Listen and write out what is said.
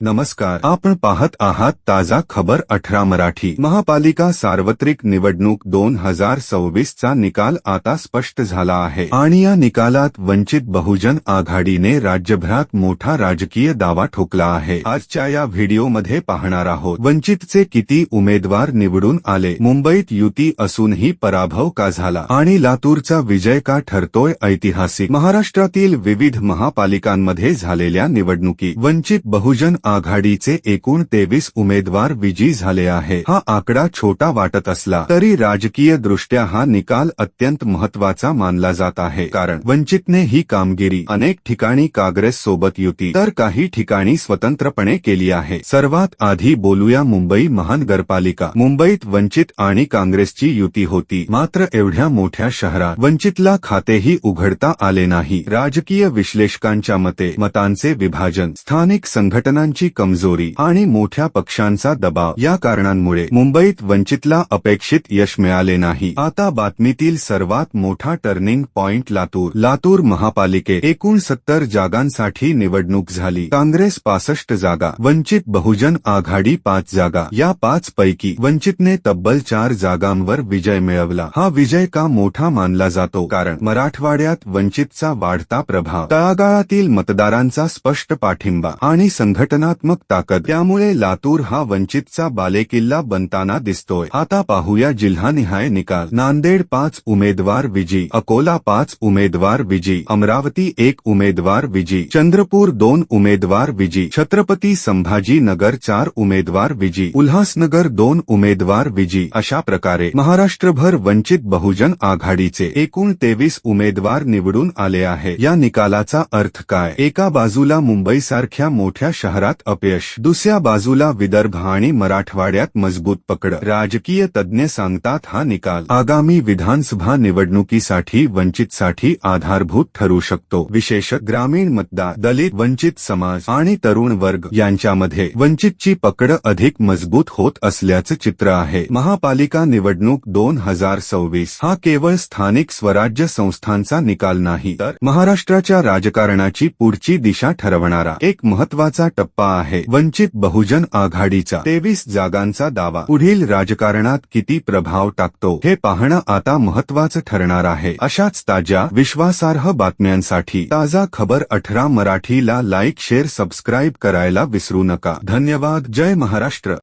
नमस्कार आपण पाहत आहात ताजा खबर अठरा मराठी. महापालिका सार्वत्रिक निवडणूक दोन हजार सव्वीस चा निकाल आता स्पष्ट झाला आहे. आणि या निकालात वंचित बहुजन आघाडीने राज्यभरात मोठा राजकीय दावा ठोकला आहे. आजच्या या व्हिडिओमध्ये पाहणार आहोत वंचितचे किती उमेदवार निवडून आले? मुंबईत युती असूनही पराभव का झाला? आणि लातूरचा विजय का ठरतोय ऐतिहासिक? महाराष्ट्रातील विविध महापालिकांमध्ये झालेल्या निवडणुकी वंचित बहुजन आघाडीचे एकूण तेवीस उमेदवार विजयी हा आकडा छोटा वाटत असला तरी राजकीय दृष्ट्या हा निकाल अत्यंत महत्वाचा मानला जात आहे. कारण वंचितने ही कामगिरी अनेक ठिकाणी काँग्रेस सोबत युती, तर काही ठिकाणी स्वतंत्रपणे केली आहे. सर्वात आधी बोलूया मुंबई महानगरपालिका. मुंबईत वंचित आणि काँग्रेसची युती होती. मात्र एवढ्या मोठ्या शहरात वंचितला खातेही उघडता आले नाही. राजकीय विश्लेषकांच्या मते मतांचे विभाजन, स्थानिक संघटनांची कमजोरी आणि मोठ्या पक्षांचा दबाव या कारणांमुळे मुंबईत वंचितला अपेक्षित यश मिळाले नाही. आता बातमीतील सर्वात मोठा टर्निंग पॉइंट लातूर. लातूर महापालिके एकूण सत्तर जागांसाठी निवडणूक झाली. काँग्रेस पासष्ट जागा वंचित बहुजन आघाडी पाच जागा. या पाच पैकी वंचितने तब्बल चार जागांवर विजय मिळवला. हा विजय का मोठा मानला जातो? कारण मराठवाड्यात वंचितचा वाढता प्रभाव तळागाळातील मतदारांचा स्पष्ट पाठिंबा आणि संघटना संघटनात्मक ताकद त्यामुळे लातूर हा वंचितचा बालेकिल्ला बनताना दिसतोय. आता पाहूया जिल्हानिहाय निकाल. नांदेड पाच उमेदवार विजी अकोला पाच उमेदवार विजी अमरावती एक उमेदवार विजी चंद्रपूर दोन उमेदवार विजी छत्रपती संभाजी नगर चार उमेदवार विजी उल्हासनगर दोन उमेदवार विजी अशा प्रकारे महाराष्ट्रभर वंचित बहुजन आघाडीचे एकूण तेवीस उमेदवार निवडून आले आहे. या निकालाचा अर्थ काय? एका बाजूला मुंबईसारख्या मोठ्या शहरात अपयश. दुसऱ्या बाजूला विदर्भ आणि मराठवाड्यात मजबूत पकड. राजकीय तज्ज्ञ सांगतात हा निकाल. आगामी विधानसभा निवडणुकीसाठी वंचितसाठी आधारभूत ठरू शकतो. विशेष ग्रामीण मतदार दलित वंचित समाज आणि तरुण वर्ग यांच्यामध्ये वंचितची पकड अधिक मजबूत होत असल्याचं चित्र आहे. महापालिका निवडणूक दोन हजार सव्वीस हा केवळ स्थानिक स्वराज्य संस्थांचा निकाल नाही तर महाराष्ट्राच्या राजकारणाची पुढची दिशा ठरवणारा एक महत्त्वाचा टप्पा आहे. वंचित बहुजन आघाडीचा तेवीस जागांचा दावा. पुढील राजकारणात किती प्रभाव टाकतो हे पाहणं आता महत्वाचं ठरणार आहे. अशाच ताज्या विश्वासार्ह बातम्यांसाठी ताजा खबर अठरा मराठीला लाईक शेअर सबस्क्राईब करायला विसरू नका. धन्यवाद. जय महाराष्ट्र.